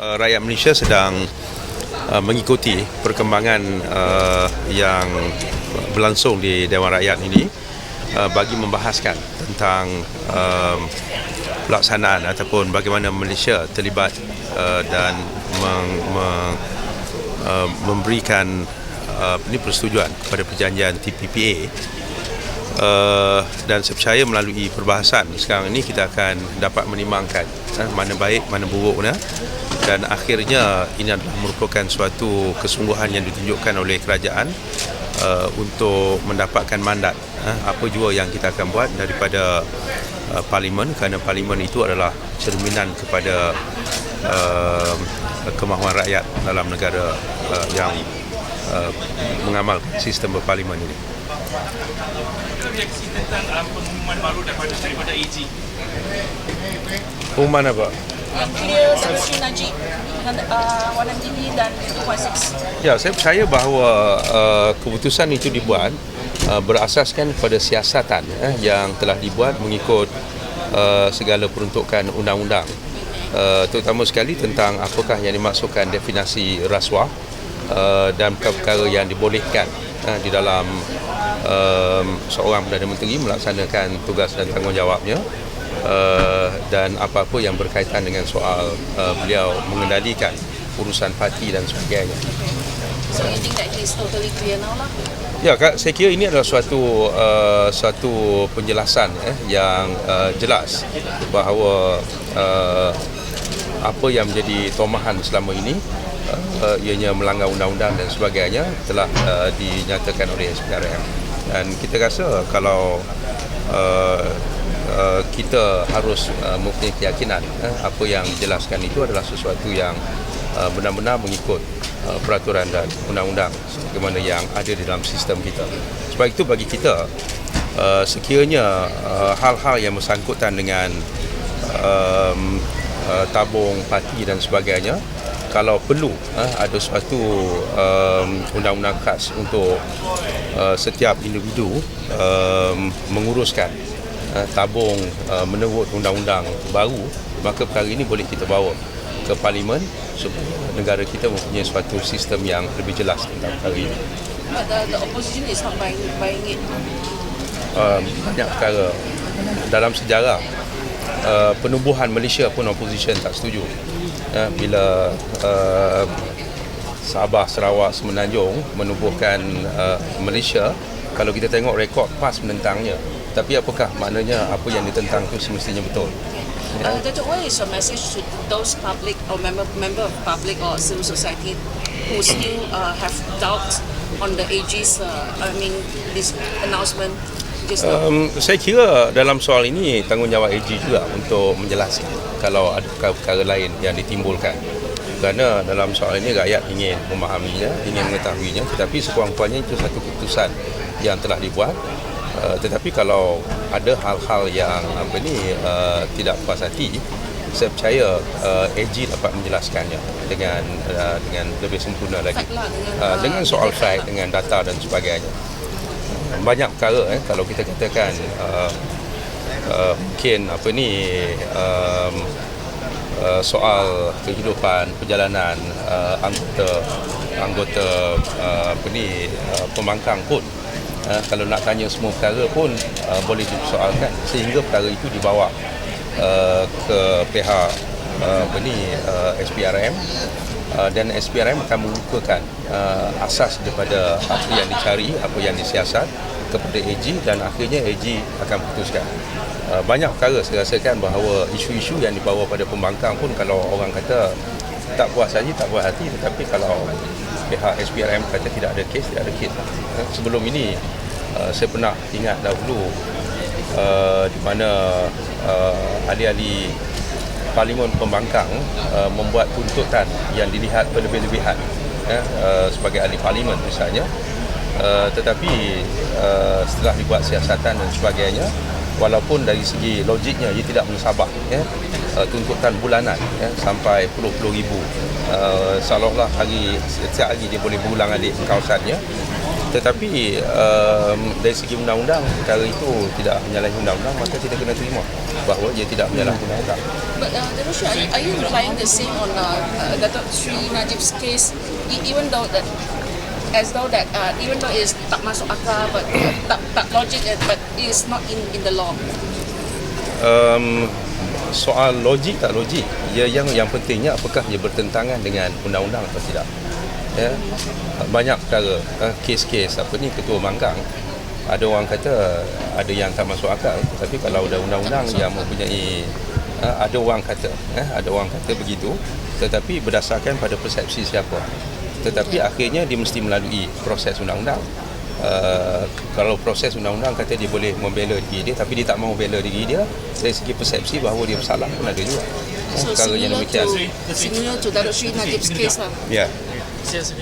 rakyat Malaysia sedang uh, mengikuti perkembangan uh, yang berlangsung di Dewan Rakyat ini bagi membahaskan tentang pelaksanaan ataupun bagaimana Malaysia terlibat dan meng, meng, memberikan ini persetujuan kepada perjanjian TPPA uh, dan saya percaya melalui perbahasan sekarang ini kita akan dapat menimbangkan uh, mana baik mana buruknya dan akhirnya ini adalah merupakan suatu kesungguhan yang ditunjukkan oleh kerajaan uh, untuk mendapatkan mandat uh, apa jua yang kita akan buat daripada uh, parlimen kerana parlimen itu adalah cerminan kepada uh, kemahuan rakyat dalam negara uh, yang uh, mengamal sistem berparlimen ini. Reaksi tentang uh, pengumuman baru daripada daripada AG. Pengumuman apa? Clear Samsung Najib uh, Wan MDB dan 2.6. Ya, saya percaya bahawa uh, keputusan itu dibuat uh, berasaskan pada siasatan eh, yang telah dibuat mengikut uh, segala peruntukan undang-undang. Uh, terutama sekali tentang apakah yang dimaksudkan definisi rasuah uh, dan perkara yang dibolehkan uh, di dalam um, seorang Perdana Menteri melaksanakan tugas dan tanggungjawabnya uh, dan apa-apa yang berkaitan dengan soal uh, beliau mengendalikan urusan parti dan sebagainya. So you think that he's totally clear now lah? Ya, Kak, saya kira ini adalah suatu uh, suatu penjelasan eh, yang uh, jelas bahawa uh, apa yang menjadi tomahan selama ini uh, ianya melanggar undang-undang dan sebagainya telah uh, dinyatakan oleh SPRM dan kita rasa kalau uh, kita harus uh, mempunyai keyakinan uh, apa yang dijelaskan itu adalah sesuatu yang uh, benar-benar mengikut uh, peraturan dan undang-undang sebagaimana yang ada di dalam sistem kita. Sebab itu bagi kita uh, sekiranya uh, hal-hal yang bersangkutan dengan um, uh, tabung parti dan sebagainya kalau perlu uh, ada suatu um, undang-undang khas untuk uh, setiap individu um, menguruskan uh, tabung uh, menurut undang-undang baru maka perkara ini boleh kita bawa ke parlimen supaya negara kita mempunyai suatu sistem yang lebih jelas tentang perkara ini. But the, the opposition is not buying, buying it. Banyak perkara dalam sejarah uh, penubuhan Malaysia pun opposition tak setuju uh, bila uh, Sabah, Sarawak, Semenanjung menubuhkan uh, Malaysia kalau kita tengok rekod PAS menentangnya tapi apakah maknanya apa yang ditentang itu semestinya betul Uh, Dato', what is your message to those public or member member of public or civil society who still uh, have doubts on the AG's, uh, I mean, this announcement? Um, saya kira dalam soal ini tanggungjawab AG juga untuk menjelaskan kalau ada perkara-perkara lain yang ditimbulkan. Kerana dalam soal ini rakyat ingin memahaminya, ingin mengetahuinya tetapi sekurang-kurangnya itu satu keputusan yang telah dibuat Uh, tetapi kalau ada hal-hal yang apa ni uh, tidak puas hati saya percaya uh, AG dapat menjelaskannya dengan uh, dengan lebih sempurna lagi. lah, dengan, uh, uh, dengan soal fact dengan data dan sebagainya. Banyak perkara eh kalau kita katakan uh, uh, mungkin apa ni um, uh, soal kehidupan perjalanan uh, anggota anggota uh, apa ni uh, pembangkang pun uh, kalau nak tanya semua perkara pun uh, boleh dipersoalkan sehingga perkara itu dibawa uh, ke pihak uh, apa ni uh, SPRM uh, dan SPRM akan mengukuhkan uh, asas daripada apa yang dicari, apa yang disiasat kepada AG dan akhirnya AG akan putuskan. Uh, banyak perkara saya rasakan bahawa isu-isu yang dibawa pada pembangkang pun kalau orang kata tak puas hati, tak puas hati tetapi kalau pihak SPRM kata tidak ada kes, tidak ada kes. Uh, sebelum ini uh, saya pernah ingat dahulu uh, di mana uh, ahli-ahli Parlimen Pembangkang uh, membuat tuntutan yang dilihat berlebih-lebihan ya, uh, sebagai ahli parlimen misalnya. Uh, tetapi uh, setelah dibuat siasatan dan sebagainya walaupun dari segi logiknya ia tidak mensabah ya, uh, tuntutan bulanan ya, sampai puluh-puluh ribu uh, seolah-olah hari setiap hari dia boleh berulang alik kawasannya tetapi um, dari segi undang-undang perkara itu tidak menyalahi undang-undang maka kita kena terima bahawa dia tidak menyalahi undang-undang. But uh, are you, are you relying the same on uh, uh, Dato' Sri Najib's case, e- even though that, as though that, uh, even though it's tak masuk akal, but uh, tak, tak logic, uh, but it's not in, in the law. um, soal logik tak logik ya yang yang pentingnya apakah ia bertentangan dengan undang-undang atau tidak ya. Banyak perkara. Eh, kes-kes. Apa ni ketua manggang ada orang kata ada yang tak masuk akal. Tapi kalau ada undang-undang yang mempunyai eh, ada orang kata eh, ada orang kata begitu. Tetapi berdasarkan pada persepsi siapa. Tetapi akhirnya dia mesti melalui proses undang-undang. Uh, kalau proses undang-undang kata dia boleh membela diri dia tapi dia tak mahu bela diri dia dari segi persepsi bahawa dia bersalah pun ada juga. So perkara yang demikian. similar to Dato' Sri Najib's case lah. 谢谢